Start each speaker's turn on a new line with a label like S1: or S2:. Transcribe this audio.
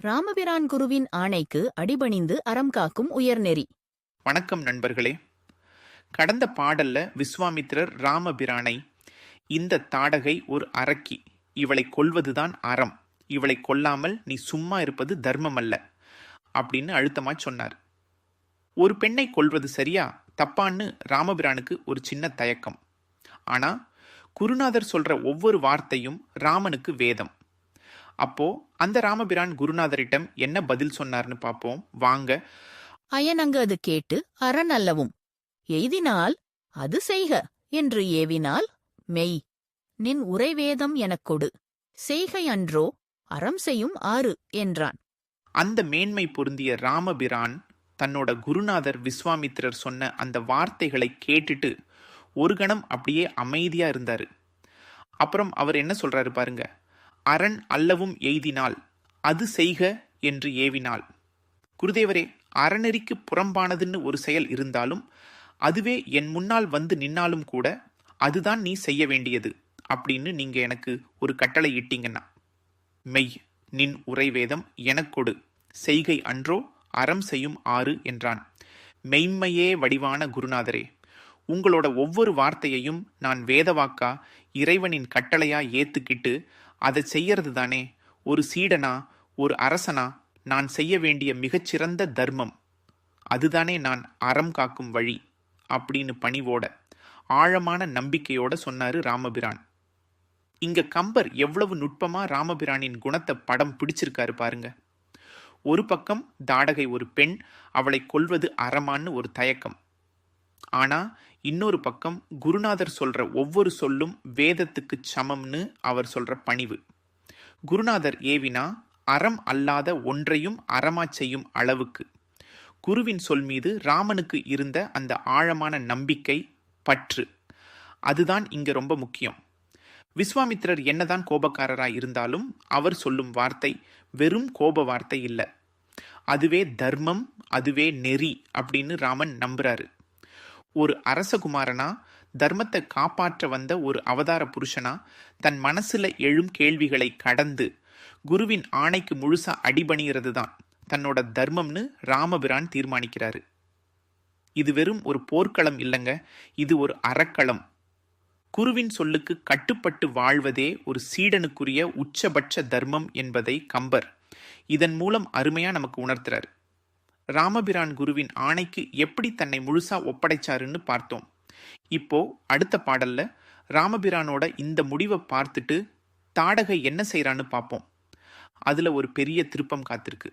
S1: ராமபிரான் குருவின் ஆணைக்கு அடிபணிந்து அறம் காக்கும் உயர்நெறி.
S2: வணக்கம் நண்பர்களே. கடந்த பாடல்ல விஸ்வாமித்திரர் ராமபிரானை இந்த தாடகை ஒரு அரக்கி இவளை கொல்வதுதான் அறம் இவளை கொல்லாமல் நீ சும்மா இருப்பது தர்மம் அல்ல அப்படின்னு அழுத்தமா சொன்னார். ஒரு பெண்ணை கொல்வது சரியா? தப்பான்னு ராமபிரானுக்கு ஒரு சின்ன தயக்கம். ஆனா குருநாதர் சொல்ற ஒவ்வொரு வார்த்தையும் ராமனுக்கு வேதம். அப்போ அந்த ராமபிரான் குருநாதரிடம் என்ன பதில் சொன்னார்னு பார்ப்போம் வாங்க.
S1: அயன் அங்கு அது கேட்டு அரண் அல்லவும் எய்தினால் அது செய்க என்று ஏவினால் மெய் நின் உரைவேதம் எனக் கொடு செய்கை அன்றோ அறம் செய்யும் ஆறு என்றான்.
S2: அந்த மேன்மை பொருந்திய ராமபிரான் தன்னோட குருநாதர் விஸ்வாமித்திரர் சொன்ன அந்த வார்த்தைகளை கேட்டுட்டு ஒரு கணம் அப்படியே அமைதியா இருந்தாரு. அப்புறம் அவர் என்ன சொல்றாரு பாருங்க. அரண் அல்லவும் எய்தினால் அது செய்க என்று ஏவினாள். குருதேவரே அறநெறிக்கு புறம்பானதுன்னு ஒரு செயல் இருந்தாலும் அதுவே என் முன்னால் வந்து நின்னாலும் கூட அதுதான் நீ செய்ய வேண்டியது அப்படின்னு நீங்க எனக்கு ஒரு கட்டளை இட்டீங்கன்னா. மெய் நின் உரைவேதம் எனக்கொடு செய்கை அன்றோ அறம் செய்யும் ஆறு என்றான். மெய்மையே வடிவான குருநாதரே உங்களோட ஒவ்வொரு வார்த்தையையும் நான் வேதவாக்கா இறைவனின் கட்டளையா ஏத்துக்கிட்டு அதை செய்யறது தானே ஒரு சீடனா ஒரு அரசனா நான் செய்ய வேண்டிய மிகச்சிறந்த தர்மம். அதுதானே நான் அறம் காக்கும் வழி அப்படின்னு பணிவோட ஆழமான நம்பிக்கையோட சொன்னாரு ராமபிரான். இங்க கம்பர் எவ்வளவு நுட்பமா ராமபிரானின் குணத்தை படம் பிடிச்சிருக்காரு பாருங்க. ஒரு பக்கம் தாடகை ஒரு பெண் அவளை கொல்வது அறமான்னு ஒரு தயக்கம். ஆனால் இன்னொரு பக்கம் குருநாதர் சொல்கிற ஒவ்வொரு சொல்லும் வேதத்துக்கு சமம்னு அவர் சொல்கிற பணிவு. குருநாதர் ஏவினா அறம் அல்லாத ஒன்றையும் அறமா செய்யும் அளவுக்கு. குருவின் சொல் மீது ராமனுக்கு இருந்த அந்த ஆழமான நம்பிக்கை பற்று. அதுதான் இங்கே ரொம்ப முக்கியம். விஸ்வாமித்திரர் என்னதான் கோபக்காரராக இருந்தாலும் அவர் சொல்லும் வார்த்தை வெறும் கோப வார்த்தை இல்லை. அதுவே தர்மம் அதுவே நெறி அப்படின்னு ராமன் நம்புறாரு. ஒரு அரசகுமாரனா? தர்மத்தை காப்பாற்ற வந்த ஒரு அவதார புருஷனா? தன் மனசுல எழும் கேள்விகளை கடந்து குருவின் ஆணைக்கு முழுசா அடிபணிகிறது தான் தன்னோட தர்மம்னு ராமபிரான் தீர்மானிக்கிறாரு. இது வெறும் ஒரு போர்க்களம் இல்லைங்க இது ஒரு அறக்களம். குருவின் சொல்லுக்கு கட்டுப்பட்டு வாழ்வதே ஒரு சீடனுக்குரிய உச்சபட்ச தர்மம் என்பதை கம்பர் இதன் மூலம் அருமையா நமக்கு உணர்த்துறாரு. ராமபிரான் குருவின் ஆணைக்கு எப்படி தன்னை முழுசா ஒப்படைச்சாருன்னு பார்த்தோம். இப்போ அடுத்த பாடல்ல ராமபிரானோட இந்த முடிவை பார்த்துட்டு தாடகை என்ன செய்கிறான்னு பார்ப்போம். அதுல ஒரு பெரிய திருப்பம் காத்திருக்கு.